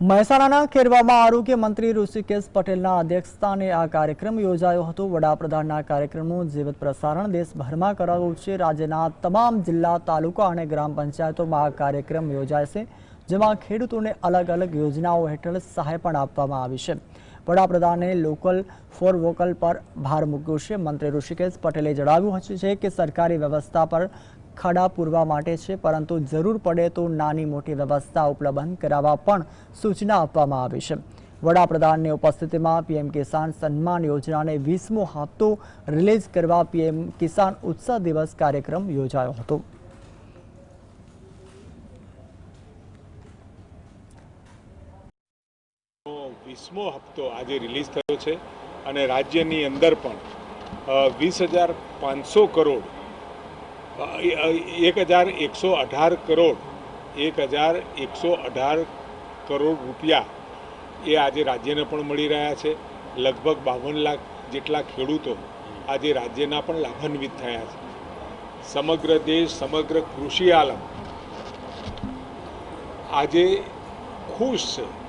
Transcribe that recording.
મહેસાણાના ખેરવામાં આરોગ્ય મંત્રી ઋષિકેશ પટેલના અધ્યક્ષસ્થાને આ કાર્યક્રમ યોજાયો હતો. વડાપ્રધાનના કાર્યક્રમનું જીવત પ્રસારણ દેશભરમાં કરાયું છે. રાજ્યના તમામ જિલ્લા, તાલુકા અને ગ્રામ પંચાયતોમાં આ કાર્યક્રમ યોજાય છે, જેમાં ખેડૂતોને અલગ અલગ યોજનાઓ હેઠળ સહાય પણ આપવામાં આવી છે. વડાપ્રધાને લોકલ ફોર વોકલ પર ભાર મૂક્યો છે. મંત્રી ઋષિકેશ પટેલે જણાવ્યું છે કે સરકારી વ્યવસ્થા પર ખાડા પૂરવા માટે છે, પરંતુ જરૂર પડે તો નાની મોટી વ્યવસ્થા ઉપલબ્ધ કરાવવા પણ સૂચના આપવામાં આવી છે. વડાપ્રધાનની ઉપસ્થિતિમાં પીએમ કિસાન સન્માન યોજનાને વીસમો હપ્તો રિલીઝ કરવા પીએમ કિસાન ઉત્સવ દિવસ કાર્યક્રમ યોજાયો હતો. વીસમો હપ્તો આજે રિલીઝ થયો છે અને રાજ્યની અંદર પણ વીસ હજાર પાંચસો કરોડ એક હજાર એકસો અઢાર કરોડ, એક હજાર એકસો અઢાર કરોડ રૂપિયા એ આજે રાજ્યને પણ મળી રહ્યા છે. લગભગ બાવન લાખ જેટલા ખેડૂતો આજે રાજ્યના પણ લાભાન્વિત થયા છે. સમગ્ર દેશ, સમગ્ર કૃષિ આલમ આજે ખુશ છે.